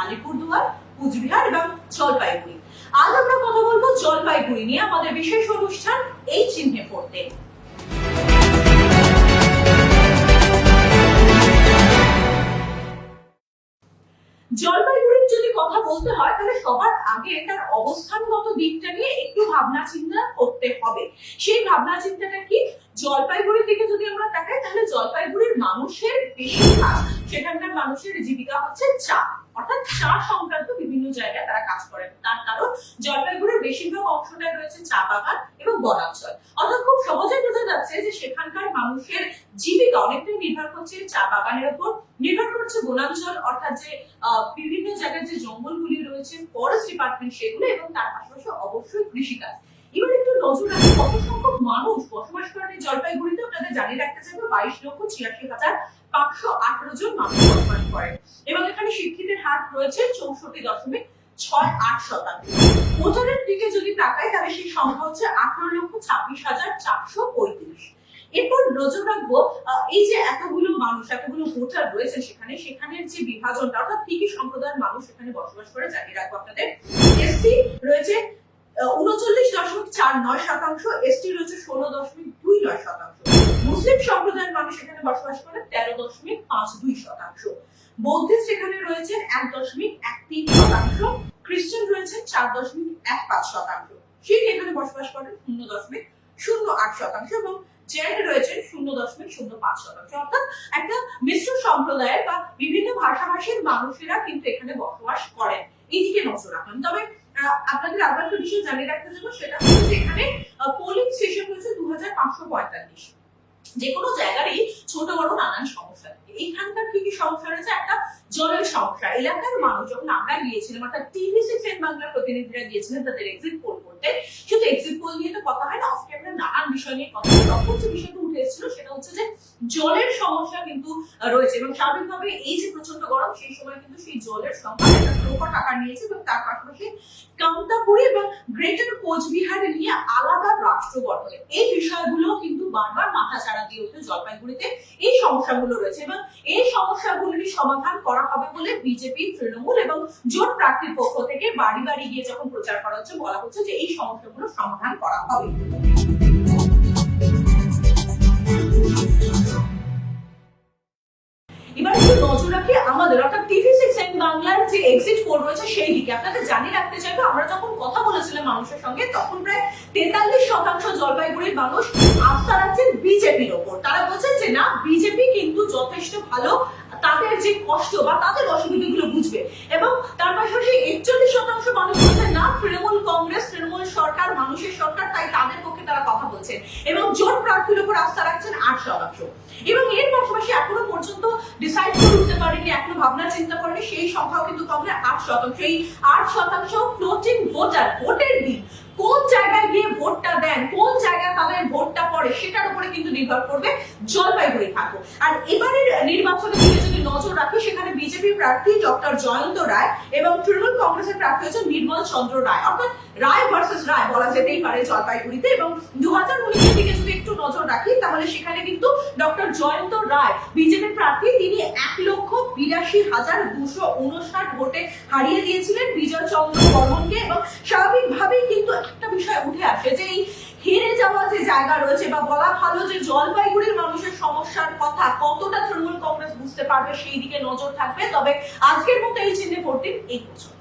আলিপুরদুয়ার, কুচবিহার এবং জলপাইগুড়ি। আজ আমরা কথা বলব জলপাইগুড়ি নিয়ে, আমাদের বিশেষ অনুষ্ঠান এই চিহ্নে যদি কথা বলতে হয় তাহলে সবার আগে তার অবস্থানগত দিকটা নিয়ে একটু ভাবনা চিন্তা করতে হবে। সেই ভাবনা চিন্তাটা কি? জলপাইগুড়ির দিকে যদি আমরা তাকাই, তাহলে জলপাইগুড়ির মানুষের বেশিরভাগ, সেখানকার মানুষের জীবিকা হচ্ছে চা। অর্থাৎ চা সংক্রান্ত বিভিন্ন জায়গায় তারা কাজ করেন। তার কারণ জলপাইগুড়ির বেশিরভাগ অংশটাই রয়েছে চা বাগান এবং বনাঞ্চল। যাচ্ছে যে সেখানকার মানুষের জীবিকা অনেকটাই নির্ভর করছে চা বাগানের উপর নির্ভর করছে বনাঞ্চল, অর্থাৎ যে বিভিন্ন জায়গায় যে জঙ্গলগুলি রয়েছে ফরেস্ট ডিপার্টমেন্ট সেগুলো এবং তার পাশাপাশি অবশ্যই কৃষিকাজ। এবার একটু নজর রাখি, কত সংখ্যক মানুষ বসবাস করেন এই জলপাইগুড়িতে? আপনাদের জানিয়ে রাখতে চাইব, বাইশ লক্ষ ছিয়াশি হাজার পাঁচশো আঠারো জন মানুষ বসবাস করেন। এবং এখানে শিক্ষিতের হার রয়েছে চৌষট্টি দশমিক ছয় আট শতাংশ। ভোটারের দিকে যদি তাকাই, তাহলে সেই সংখ্যা হচ্ছে আঠারো লক্ষ ছাব্বিশ হাজার চারশো পঁয়ত্রিশ। এরপর নজর রাখব এই যে এতগুলো মানুষ, এতগুলো ভোটার রয়েছে সেখানে, সেখানের যে বিভাজনটা, অর্থাৎ কি কি সম্প্রদায়ের মানুষ এখানে বসবাস করে, জানিয়ে রাখব আপনাদের। এসসি রয়েছে উনচল্লিশ দশমিক চার নয় শতাংশ এসটি রয়েছে ষোলো দশমিক দুই নয় শতাংশ। মুসলিম সম্প্রদায়ের মানুষ এখানে বসবাস করে তেরো দশমিক পাঁচ দুই শতাংশ। বৌদ্ধিস্ট এখানে রয়েছে এক দশমিক এক তিন শতাংশ। খ্রিস্টান রয়েছে চার দশমিক এক পাঁচ শতাংশ। শিখ এখানে বসবাস করেন শূন্য দশমিক শূন্য আট শতাংশ এবং জেন রয়েছে শূন্য দশমিক শূন্য পাঁচ শতাংশ। অর্থাৎ একটা মিশ্র সম্প্রদায়ের বা বিভিন্ন ভাষাভাষীর মানুষেরা কিন্তু এখানে বসবাস করেন। এইদিকে নজর রাখুন। তবে আপনাদের আবার একটা বিষয় জানিয়ে রাখতে চাইব, সেটা হচ্ছে এখানে পোলিং স্টেশন রয়েছে দু হাজার পাঁচশো পঁয়তাল্লিশ। যে কোনো জায়গারই ছোট বড় নানান সমস্যা থাকে। এইখানকার কি কি সমস্যা রয়েছে? একটা জলের সমস্যা। এলাকার মানুষ যখন আমরা গিয়েছিলাম, অর্থাৎ টিভি সিক্সেন বাংলার প্রতিনিধিরা গিয়েছিলেন তাদের এক্সিট পোল করতে, শুধু এক্সিট পোল নিয়ে তো কথা হয় না অফ ক্যামেরা নানান বিষয় নিয়ে কথা হয়। তখন যে বিষয়টা উঠে এসেছিল সেটা হচ্ছে যে জলের সমস্যা কিন্তু রয়েছে এবং স্বাভাবিকভাবে এই যে প্রচণ্ড গরম, সেই সময় কিন্তু সেই জলের সংখ্যা একটা প্রকট আকার নিয়েছে এবং তার পাশাপাশি কামতাপুরি এবং গ্রেটার কোচবিহারে নিয়ে আলাদা রাষ্ট্র গঠনে। এই বিষয়গুলো বারবার মাথা চাড়া দিয়ে ওঠে জলপাইগুড়িতে এই সমস্যাগুলো রয়েছে এবং এই সমস্যাগুলির সমাধান করা হবে বলে বিজেপি তৃণমূল এবং জোট প্রার্থীর পক্ষ থেকে বাড়ি বাড়ি গিয়ে যখন প্রচার করা হচ্ছে, বলা হচ্ছে যে এই সমস্যাগুলো সমাধান করা হবে। এবার নজর রাখি আমাদের, অর্থাৎ বাংলার যে এক্সিট পোল রয়েছে সেই দিকে। আপনাদের জানিয়ে রাখতে চাইব, আমরা যখন কথা বলেছিলাম মানুষের সঙ্গে, তখন প্রায় তেতাল্লিশ শতাংশ জলপাইগুড়ির মানুষ আস্থা রাখছেন বিজেপির ওপর। তারা বলছেন যে, না, বিজেপি কিন্তু যথেষ্ট ভালো, তাদের যে কষ্ট বা তাদের অসুবিধাগুলো বুঝবে। এবং তার পাশাপাশি একচল্লিশ শতাংশ মানুষ বলছেন, না, তৃণমূল কংগ্রেস, তৃণমূল সরকার, মানুষের সরকার, তাই তাদের পক্ষে বলছেন। এবং জোট প্রার্থীর উপর আস্থা রাখছেন আট শতাংশ এবং এর পাশাপাশি এখনও পর্যন্ত ডিসাইড করে উঠতে পারেনি, এখনও ভাবনা চিন্তা করেনি, সেই সংখ্যাও কিন্তু কমলে আট শতাংশ। এই আট শতাংশ ফ্লোটিং ভোটার ভোটের দিন কোন জায়গায় গিয়ে ভোটটা দেন, কোন জায়গায় তাদের ভোটটা পড়ে, সেটার উপরে কিন্তু নির্ভর করবে জলপাইগুড়ি থাকো আর এবারের নির্বাচনের দিকে যদি নজর রাখি, সেখানে বিজেপি প্রার্থী ডক্টর জয়ন্ত রায় এবং তৃণমূল কংগ্রেসের প্রার্থী হচ্ছে নির্মল চন্দ্র রায়। অর্থাৎ রায় ভার্সেস রায় বলা যেতেই পারে জলপাইগুড়িতে এবং দু হাজার উনিশের দিকে যদি একটু নজর রাখি, তাহলে সেখানে কিন্তু ডক্টর জয়ন্ত রায়, বিজেপি প্রার্থী, তিনি এক লক্ষ বিরাশি হাজার দুশো উনষাট ভোটে হারিয়ে দিয়েছিলেন বিজয় চন্দ্র বর্মনকে এবং স্বাভাবিকভাবেই কিন্তু একটা বিষয় উঠে আসে যে এই হেরে যাওয়া যে জায়গা রয়েছে বা বলা ভালো যে জলপাইগুড়ির মানুষের সমস্যার কথা কতটা তৃণমূল কংগ্রেস বুঝতে পারবে সেই দিকে নজর থাকবে। তবে আজকের মতো এই চিহ্নে ভোট দিন, এই পর্যন্ত।